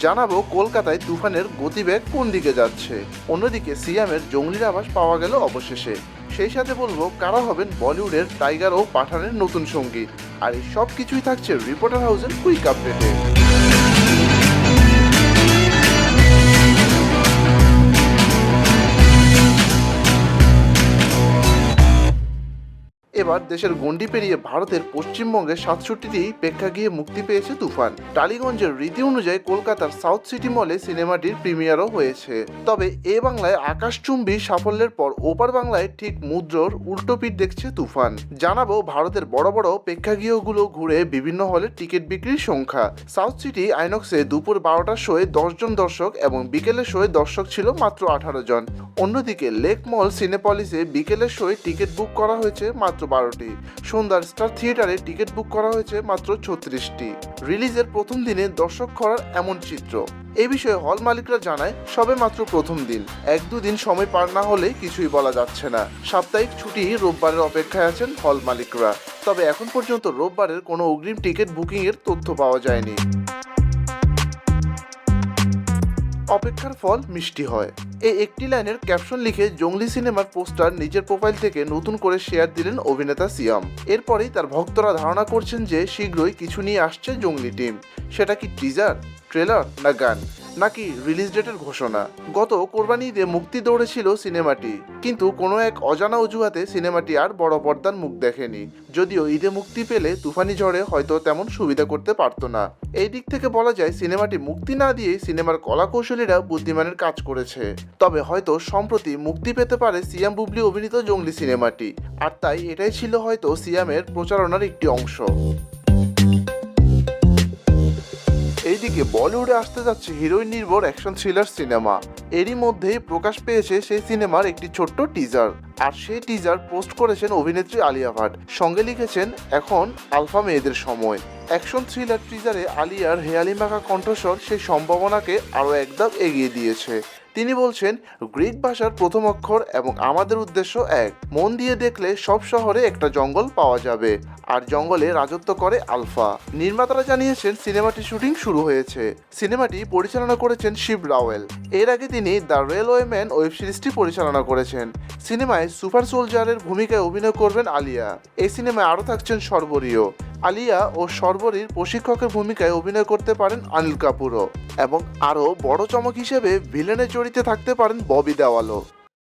জানাব কলকাতায় তুফানের গতিবেগ কোন দিকে যাচ্ছে। অন্যদিকে সিয়ামের জঙ্গলির আবাস পাওয়া গেল অবশেষে। সেই সাথে বলব কারা হবেন বলিউডের টাইগার ও পাঠানের নতুন সঙ্গী। আর এই সব কিছুই থাকছে রিপোর্টার হাউসের কুইক আপডেটে। এবার দেশের গণ্ডি পেরিয়ে ভারতের পশ্চিমবঙ্গের সাতষট্টিটি প্রেক্ষাগৃহে মুক্তি পেয়েছে তুফান। টালিগঞ্জের রীতি অনুযায়ী কলকাতার সাউথ সিটি মলে সিনেমাটির প্রিমিয়ারও হয়েছে। তবে এ বাংলায় আকাশচুম্বী সাফল্যের পর ওপার বাংলায় ঠিক মুদ্রর উল্টো পিঠ দেখছে তুফান। জানাব ভারতের বড় বড় প্রেক্ষাগৃহগুলো ঘুরে বিভিন্ন হলে টিকিট বিক্রির সংখ্যা। সাউথ সিটি আইনক্সে দুপুর বারোটার শোয়ে দশজন দর্শক এবং বিকেলের শোয়ে দর্শক ছিল মাত্র আঠারো জন। অন্যদিকে লেক মল সিনেপলিসে বিকেলের শোয়ে টিকিট বুক করা হয়েছে মাত্র বারোটি। সন্ধ্যার স্টার থিয়েটারে টিকিট বুক করা হয়েছে মাত্র ছত্রিশটি। রিলিজের প্রথম দিনে দর্শক খরার এমন চিত্র। এ বিষয়ে হল মালিকরা জানায়, সবে মাত্র প্রথম দিন। এক দুদিন সময় পার না হলে কিছুই বলা যাচ্ছে না। সাপ্তাহিক ছুটি রোববারের অপেক্ষায় আছেন হল মালিকরা। তবে এখন পর্যন্ত রোববারের কোনো অগ্রিম টিকিট বুকিংয়ের তথ্য পাওয়া যায়নি। অপেক্ষার ফল মিষ্টি হয়। এই একটি লাইনের ক্যাপশন লিখে জঙ্গলি সিনেমার পোস্টার নিজের প্রোফাইল থেকে নতুন করে শেয়ার দিলেন অভিনেতা সিয়াম। এরপরেই তার ভক্তরা ধারণা করছেন যে শীঘ্রই কিছু নিয়ে আসছে জঙ্গলি টিম। সেটা কি টিজার ট্রেলার না গান? নাকি রিলিজ ডেটের ঘোষণা? গত কোরবানি ঈদে মুক্তি দৌড়েছিল সিনেমাটি, কিন্তু কোনো এক অজানা অজুহাতে সিনেমাটি আর বড় পর্দার মুখ দেখেনি। যদিও ঈদে মুক্তি পেলে তুফানি ঝড়ে হয়তো তেমন সুবিধা করতে পারতো না। এই দিক থেকে বলা যায়, সিনেমাটি মুক্তি না দিয়ে সিনেমার কলাকৌশলীরা বুদ্ধিমানের কাজ করেছে। তবে হয়তো সম্প্রতি মুক্তি পেতে পারে সিয়াম বুবলি অভিনীত জঙ্গলি সিনেমাটি, আর তাই এটাই ছিল হয়তো সিয়ামের প্রচারণার একটি অংশ। এইদিকে বলিউডে আসতে যাচ্ছে হিরোইন নির্ভর অ্যাকশন থ্রিলার সিনেমা। এরই মধ্যেই প্রকাশ পেয়েছে সেই সিনেমার একটি ছোট্ট টিজার আর সেই টিজার পোস্ট করেছেন অভিনেত্রী আলিয়া ভাট। সঙ্গে লিখেছেন, এখন আলফা মেয়েদের সময়। অ্যাকশন থ্রিলার টিজারে আলিয়ার হেয়ালি মাখা কণ্ঠস্বর সেই সম্ভাবনাকে আরও একদম এগিয়ে দিয়েছে। তিনি বলছেন, গ্রিক ভাষার প্রথম অক্ষর এবং আমাদের উদ্দেশ্য এক। মন দিয়ে দেখলে সব শহরে একটা জঙ্গল পাওয়া যাবে, আর জঙ্গলে রাজত্ব করে আলফা। নির্মাতারা জানিয়েছেন সিনেমাটি শুটিং শুরু হয়েছে। সিনেমাটি পরিচালনা করেছেন শিব রাওয়েল। এর আগে তিনি দ্য রেলওয়ে ম্যান ওয়েব সিরিজটি পরিচালনা করেছেন। সিনেমায় সুপার সোলজারের ভূমিকায় অভিনয় করবেন আলিয়া। এই সিনেমায় আরও থাকছেন সর্বরীয়। আলিয়া ও সর্বরীর প্রশিক্ষকের ভূমিকায় অভিনয় করতে পারেন অনিল কাপুরও এবং আরও বড় চমক হিসেবে ভিলেনের চরিত্রে থাকতে পারেন ববি দেওয়ালও।